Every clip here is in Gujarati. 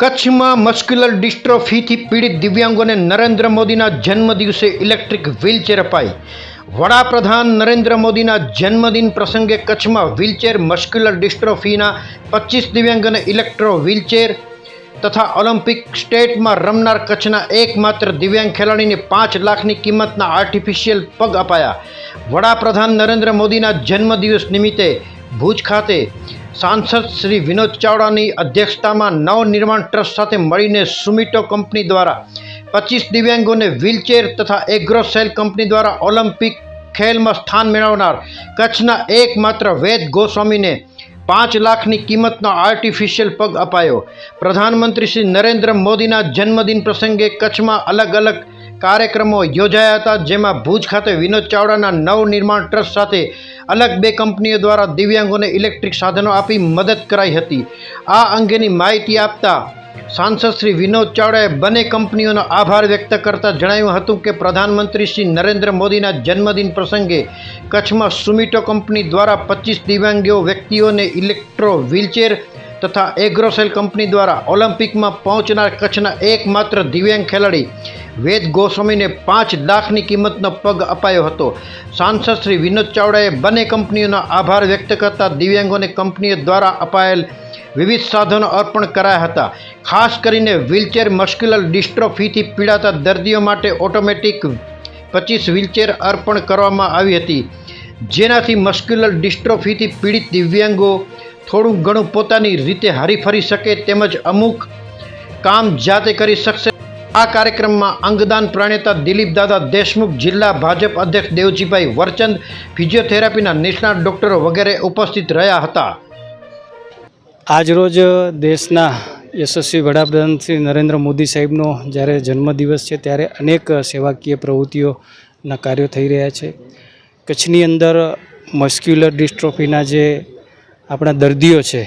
કચ્છમાં મસ્ક્યુલર ડિસ્ટ્રોફીથી પીડિત દિવ્યાંગોને નરેન્દ્ર મોદીના જન્મદિવસે ઇલેક્ટ્રિક વ્હીલચેર અપાઈ. વડાપ્રધાન નરેન્દ્ર મોદીના જન્મદિન પ્રસંગે કચ્છમાં વ્હીલચેર, મસ્ક્યુલર ડિસ્ટ્રોફીના પચીસ દિવ્યાંગોને ઇલેક્ટ્રો વ્હીલચેર તથા ઓલિમ્પિક સ્ટેટમાં રમનાર કચ્છના એકમાત્ર દિવ્યાંગ ખેલાડીને પાંચ લાખની કિંમતના આર્ટિફિશિયલ પગ અપાયા. વડાપ્રધાન નરેન્દ્ર મોદીના જન્મદિવસ નિમિત્તે ભુજ ખાતે સાંસદ શ્રી વિનોદ ચાવડાની અધ્યક્ષતામાં નવનિર્માણ ટ્રસ્ટ સાથે મળીને સુમિટો કંપની દ્વારા પચીસ દિવ્યાંગોને વ્હીલચેર તથા એગ્રોસેલ કંપની દ્વારા ઓલિમ્પિક ખેલમાં સ્થાન મેળવનાર કચ્છના એકમાત્ર વેદ ગોસ્વામીને પાંચ લાખની કિંમતનો આર્ટિફિશિયલ પગ અપાયો. પ્રધાનમંત્રી શ્રી નરેન્દ્ર મોદીના જન્મદિન પ્રસંગે કચ્છમાં અલગ અલગ કાર્યક્રમો યોજાયા હતા, જેમાં ભુજ ખાતે વિનોદ ચાવડાના નવનિર્માણ ટ્રસ્ટ સાથે અલગ બે કંપનીઓ દ્વારા દિવ્યાંગોને ઇલેક્ટ્રિક સાધનો આપી મદદ કરાઈ હતી. આ અંગેની માહિતી આપતા સાંસદ શ્રી વિનોદ ચાવડાએ બંને કંપનીઓનો આભાર વ્યક્ત કરતા જણાવ્યું હતું કે પ્રધાનમંત્રી શ્રી નરેન્દ્ર મોદીના જન્મદિન પ્રસંગે કચ્છમાં સુમિટો કંપની દ્વારા પચીસ દિવ્યાંગીઓ વ્યક્તિઓને ઇલેક્ટ્રો વ્હીલચેર તથા એગ્રોસેલ કંપની દ્વારા ઓલિમ્પિકમાં પહોંચનાર કચ્છના એકમાત્ર દિવ્યાંગ ખેલાડી વેદ ગોસ્વામીને પાંચ લાખની કિંમતનો પગ અપાયો હતો. સાંસદ શ્રી વિનોદ ચાવડાએ બંને કંપનીઓનો આભાર વ્યક્ત કરતા દિવ્યાંગોને કંપનીઓ દ્વારા અપાયેલ વિવિધ સાધનો અર્પણ કરાયા હતા. ખાસ કરીને વ્હીલચેર મસ્ક્યુલર ડિસ્ટ્રોફીથી પીડાતા દર્દીઓ માટે ઓટોમેટિક પચીસ વ્હીલચેર અર્પણ કરવામાં આવી હતી. જેનાથી મસ્ક્યુલર ડિસ્ટ્રોફીથી પીડિત દિવ્યાંગો થોડું ઘણું પોતાની રીતે હરીફરી શકે તેમજ અમુક કામ જાતે કરી શકશે. આ કાર્યક્રમમાં અંગદાન પ્રણેતા દિલીપ દાદા દેશમુખ, જિલ્લા ભાજપ અધ્યક્ષ દેવજીભાઈ વરચંદ, ફિઝિયોથેરાપીના નિષ્ણાત ડૉક્ટરો વગેરે ઉપસ્થિત રહ્યા હતા. આજરોજ દેશના યશસ્વી વડાપ્રધાન શ્રી નરેન્દ્ર મોદી સાહેબનો જ્યારે જન્મદિવસ છે ત્યારે અનેક સેવાકીય પ્રવૃત્તિઓના કાર્યો થઈ રહ્યા છે. કચ્છની અંદર મસ્ક્યુલર ડિસ્ટ્રોફીના જે આપણા દર્દીઓ છે,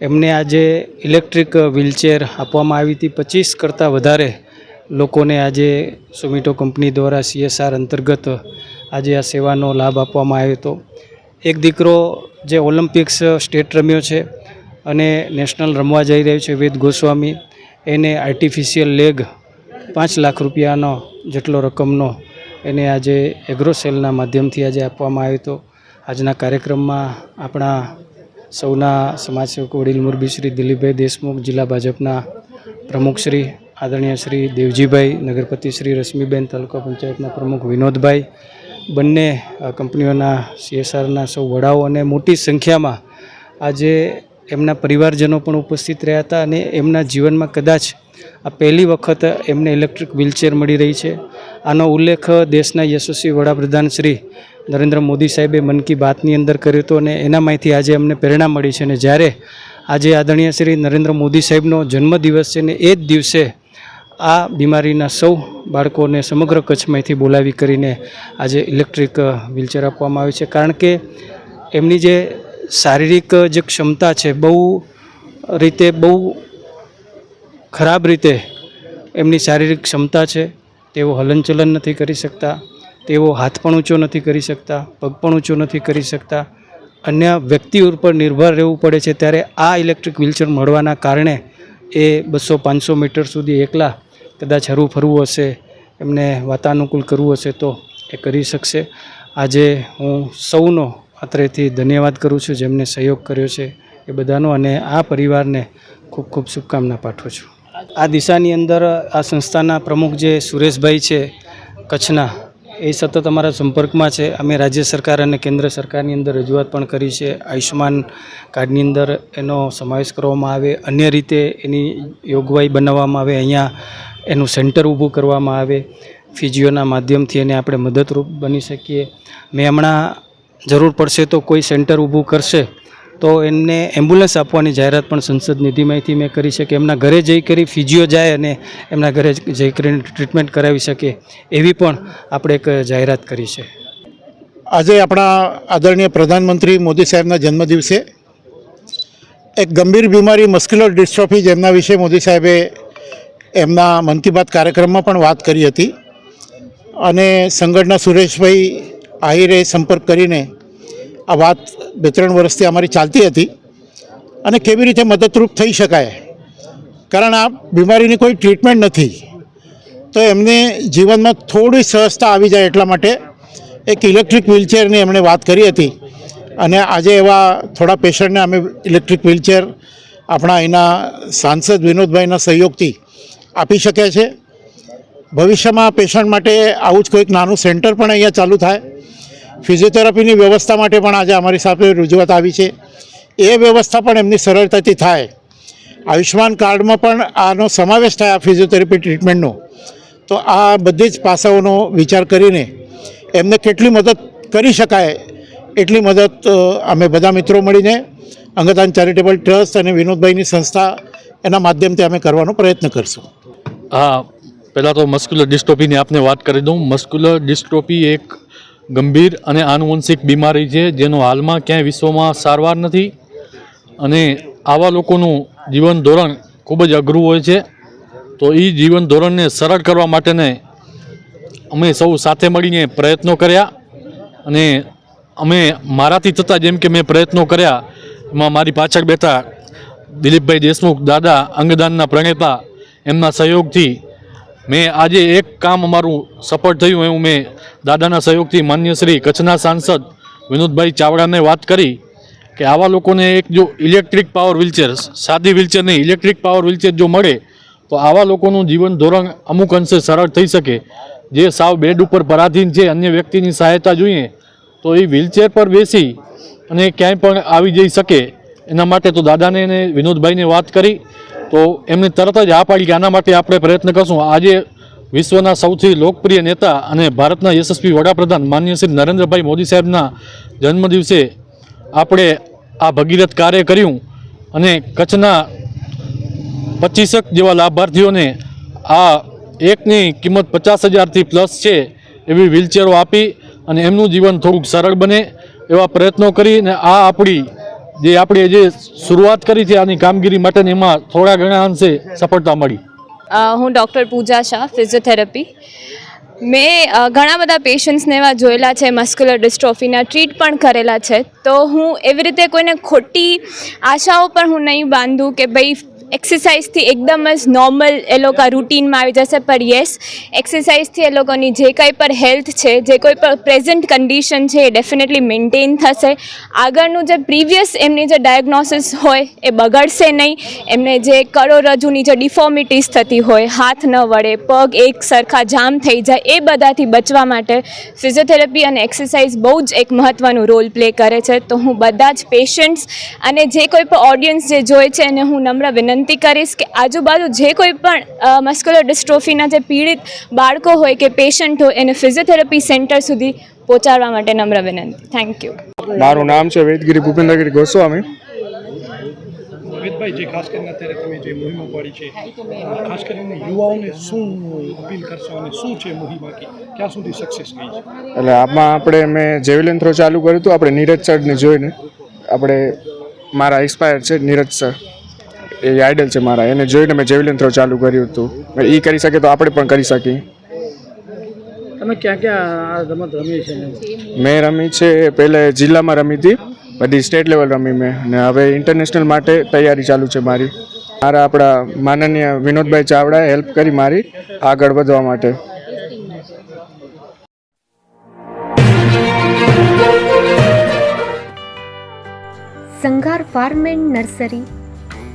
એમને આજે ઇલેક્ટ્રિક વ્હીલચેર આપવામાં આવી હતી. પચીસ કરતાં વધારે લોકોને આજે સુમિટો કંપની દ્વારા સીએસઆર અંતર્ગત આજે આ સેવાનો લાભ આપવામાં આવ્યો હતો. એક દીકરો જે ઓલિમ્પિક્સ સ્ટેટ રમ્યો છે અને નેશનલ રમવા જઈ રહ્યો છે, વેદ ગોસ્વામી, એને આર્ટિફિશિયલ લેગ પાંચ લાખ રૂપિયાનો જેટલો રકમનો એને આજે એગ્રોસેલના માધ્યમથી આજે આપવામાં આવ્યો હતો. આજના કાર્યક્રમમાં આપણા સૌના સમાજસેવકો વડીલ મુરબી શ્રી દિલીપભાઈ દેશમુખ, જિલ્લા ભાજપના પ્રમુખ શ્રી આદરણીય શ્રી દેવજીભાઈ, નગરપતિ શ્રી રશ્મિબેન, તાલુકા પંચાયતના પ્રમુખ વિનોદભાઈ, બંને કંપનીઓના સીએસઆરના સૌ વડાઓ અને મોટી સંખ્યામાં આજે એમના પરિવારજનો પણ ઉપસ્થિત રહ્યા હતા અને એમના જીવનમાં કદાચ આ પહેલી વખત એમને ઇલેક્ટ્રિક વ્હીલચેર મળી રહી છે. આનો ઉલ્લેખ દેશના યશસ્વી વડાપ્રધાન શ્રી નરેન્દ્ર મોદી સાહેબે મન કી બાતની અંદર કર્યો હતો અને એનામાંથી આજે અમને પ્રેરણા મળી છે અને જ્યારે આજે આદરણીય શ્રી નરેન્દ્ર મોદી સાહેબનો જન્મદિવસ છે ને એ જ દિવસે આ બીમારીના સૌ બાળકોને સમગ્ર કચ્છમાંથી બોલાવી કરીને આજે ઇલેક્ટ્રિક વ્હીલચેર આપવામાં આવે છે. કારણ કે એમની જે શારીરિક જે ક્ષમતા છે, બહુ રીતે બહુ ખરાબ રીતે એમની શારીરિક ક્ષમતા છે તેઓ હલનચલન નથી કરી શકતા, તેઓ હાથ પણ ઊંચો નથી કરી શકતા, પગ પણ ઊંચો નથી કરી શકતા. અન્ય વ્યક્તિ ઉપર નિર્ભર રહેવું પડે છે ત્યારે આ ઇલેક્ટ્રિક વ્હીલચેર મળવાના કારણે એ બસો પાંચસો મીટર સુધી એકલા કદાચ હરવું ફરવું હશે, એમને વાતાનુકૂળ કરવું હશે તો એ કરી શકશે. આજે હું સૌનો અત્રેથી ધન્યવાદ કરું છું જેમને સહયોગ કર્યો છે એ બધાનો અને આ પરિવારને ખૂબ ખૂબ શુભકામના પાઠવું છું. આ દિશાની અંદર આ સંસ્થાના પ્રમુખ જે સુરેશભાઈ છે, કચ્છના, એ સતત અમારા સંપર્કમાં છે. અમે રાજ્ય સરકાર અને કેન્દ્ર સરકારની અંદર રજૂઆત પણ કરી છે. આયુષ્માન કાર્ડની અંદર એનો સમાવેશ કરવામાં આવે. અન્ય રીતે એની યોગવાઈ બનાવવામાં આવે. અહીંયા એનું સેન્ટર ઊભું કરવામાં આવે. ફિજીઓના માધ્યમથી એને આપણે મદદરૂપ બની શકીએ. મેં હમણાં જરૂર પડશે તો કોઈ સેન્ટર ઊભું કરશે તો એમને એમ્બ્યુલન્સ આપવાની જાહેરાત પણ સંસદ નિધિમાંથી મેં કરી છે કે એમના ઘરે જઈ કરી ફિઝિયો જાય અને એમના ઘરે જઈ કરીને ટ્રીટમેન્ટ કરાવી શકે એવી પણ આપણે એક જાહેરાત કરી છે. આજે આપણા આદરણીય પ્રધાનમંત્રી મોદી સાહેબના જન્મદિવસે એક ગંભીર બીમારી મસ્ક્યુલર ડિસ્ટ્રોફી જેમના વિશે મોદી સાહેબે એમના મન કી બાત કાર્યક્રમમાં પણ વાત કરી હતી અને સંગઠના સુરેશભાઈ આહિરે સંપર્ક કરીને આ વાત બે ત્રણ વર્ષથી અમારી ચાલતી હતી અને કેવી રીતે મદદરૂપ થઈ શકાય? કારણ આ બીમારીની કોઈ ટ્રીટમેન્ટ નથી. તો એમને જીવનમાં થોડી સહજતા આવી જાય એટલા માટે એક ઇલેક્ટ્રિક વ્હીલચેરની એમણે વાત કરી હતી. અને આજે એવા થોડા પેશન્ટને અમે ઇલેક્ટ્રિક વ્હીલચેર આપણા અહીંના સાંસદ વિનોદભાઈના સહયોગથી આપી શક્યા છે. ભવિષ્યમાં પેશન્ટ માટે આવું જ કોઈક નાનું સેન્ટર પણ અહીંયા ચાલુ થાય. ફિઝિયોથેરાપીની વ્યવસ્થા માટે પણ આજે અમારી સાથે રજૂઆત આવી છે. એ વ્યવસ્થા પણ એમની સરળતાથી થાય. આયુષ્યમાન કાર્ડમાં પણ આનો સમાવેશ થાય આ ફિઝિયોથેરાપી ટ્રીટમેન્ટનો. તો આ બધી જ પાસાઓનો વિચાર કરીને એમને કેટલી મદદ કરી શકાય, એટલી મદદ અમે બધા મિત્રો મળીને અંગદાન ચેરિટેબલ ટ્રસ્ટ અને વિનોદભાઈની સંસ્થા એના માધ્યમથી અમે કરવાનો પ્રયત્ન કરશું. હા, પહેલાં તો મસ્ક્યુલર ડિસ્ટ્રોપીની આપને વાત કરી દઉં. મસ્ક્યુલર ડિસ્ટ્રોપી એક ગંભીર અને આનુવંશિક બીમારી છે, જેનો હાલમાં ક્યાંય વિશ્વમાં સારવાર નથી અને આવા લોકોનું જીવન ધોરણ ખૂબ જ અઘરું હોય છે. તો એ જીવન ધોરણને સરળ કરવા માટેને અમે સૌ સાથે મળીને પ્રયત્નો કર્યા અને અમે મારાથી થતાં જેમ કે મેં પ્રયત્નો કર્યા, એમાં મારી પાછળ બેઠા દિલીપભાઈ દેશમુખ દાદા અંગદાનના પ્રણેતા, એમના સહયોગથી મેં આજે એક કામ અમારું સફળ થયું એવું મેં દાદાના સહયોગથી માન્ય શ્રી કચ્છના સાંસદ વિનોદભાઈ ચાવડાને વાત કરી કે આવા લોકોને એક જો ઇલેક્ટ્રિક પાવર વ્હીલચેર, સાદી વ્હીલચેર નહીં, ઇલેક્ટ્રિક પાવર વ્હીલચેર જો મળે, તો આવા લોકોનું જીવન ધોરણ અમુક અંશે સરળ થઈ શકે. જે સાવ બેડ ઉપર પરાધીન છે, અન્ય વ્યક્તિની સહાયતા જોઈએ, તો એ વ્હીલચેર પર બેસી અને ક્યાંય પણ આવી જઈ શકે. એના માટે તો દાદાને અને વિનોદભાઈને વાત કરી. તો એમને તરત જ આ પાડી કે આના માટે આપણે પ્રયત્ન કરશું. આજે વિશ્વના સૌથી લોકપ્રિય નેતા અને ભારતના યશસ્વી વડાપ્રધાન માન્ય શ્રી નરેન્દ્રભાઈ મોદી સાહેબના જન્મદિવસે આપણે આ ભગીરથ કાર્ય કર્યું અને કચ્છના પચીસક જેવા લાભાર્થીઓને આ એકની કિંમત પચાસ હજારથી પ્લસ છે એવી વ્હીલચેરો આપી અને એમનું જીવન થોડુંક સરળ બને એવા પ્રયત્નો કરીને આ આપણી જે આપણે જે શરૂઆત કરી છે આની કામગીરી માટે એમાં થોડા ઘણા અંશે સફળતા મળી. હું ડૉક્ટર પૂજા શાહ, ફિઝિયોથેરાપી. મેં ઘણા બધા પેશન્ટ્સને એવા જોયેલા છે, મસ્ક્યુલર ડિસ્ટ્રોફીના ટ્રીટ પણ કરેલા છે. તો હું એવી રીતે કોઈને ખોટી આશાઓ પણ હું નહીં બાંધું કે ભાઈ એક્સરસાઇઝથી એકદમ જ નોર્મલ એ લોકો રૂટીનમાં આવી જશે, પણ યસ એક્સરસાઇઝથી એ લોકોની જે કંઈ પણ હેલ્થ છે, જે કોઈ પણ પ્રેઝન્ટ કન્ડિશન છે, એ ડેફિનેટલી મેન્ટેન થશે. આગળનું જે પ્રીવિયસ એમની જે ડાયગ્નોસિસ હોય, એ બગડશે નહીં. એમને જે કરોડરજ્જુની જે ડિફોર્મિટીઝ થતી હોય, હાથ ન વળે, પગ એક સરખા જામ થઈ જાય, એ બધાથી બચવા માટે ફિઝિયોથેરાપી અને એક્સરસાઇઝ બહુ જ એક મહત્ત્વનું રોલ પ્લે કરે છે. તો હું બધા જ પેશન્ટ્સ અને જે કોઈ પણ ઓડિયન્સ જે જોઈ છે એને હું નમ્ર વિનંતી કરીશ કે આજુબાજુ જે કોઈ પણ મસ્ક્યુલર ડિસ્ટ્રોફીના જે પીડિત બાળકો હોય કે પેશન્ટ હોય એને ફિઝિયોથેરાપી સેન્ટર સુધી પહોંચાડવા માટે નમ્ર વિનંતી. થેન્ક યુ મારું નામ છે વેદગીરી ભૂપેન્દ્રગીરી ગોસ્વામી. રોહિતભાઈ જે ખાસ કરીને અત્યારે તમે જે મુહિમ ઉપાડી છે ખાસ કરીને યુવાઓને શું અપીલ કરશો અને શું છે મુહિમ આખી? ક્યાં સુધી સક્સેસ ગઈ છે? એટલે આમાં આપણે મેં જેવલિન થ્રો ચાલુ કર્યું હતું આપણે નીરજ સરને જોઈને. આપણે મારા એક્સપાયર છે નીરજ સર એ આઈડલ છે મારા. એને જોઈને મેં જેવલિન થ્રો ચાલુ કર્યું હતું. એ કરી શકે તો આપણે પણ કરી શકીએ. તમે ક્યાં ક્યાં રમત રમી છે? મેં રમી છે પહેલે જિલ્લામાં રમી હતી. બધી સ્ટેટ લેવલ રમી મેં. અને હવે ઇન્ટરનેશનલ માટે તૈયારી ચાલુ છે મારી. મારા આપણા માનનીય વિનોદભાઈ ચાવડાએ હેલ્પ કરી મારી આગળ વધવા માટે. Sanghar farm and nursery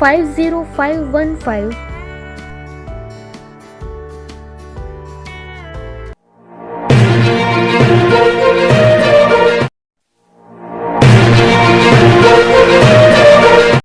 five zero five one five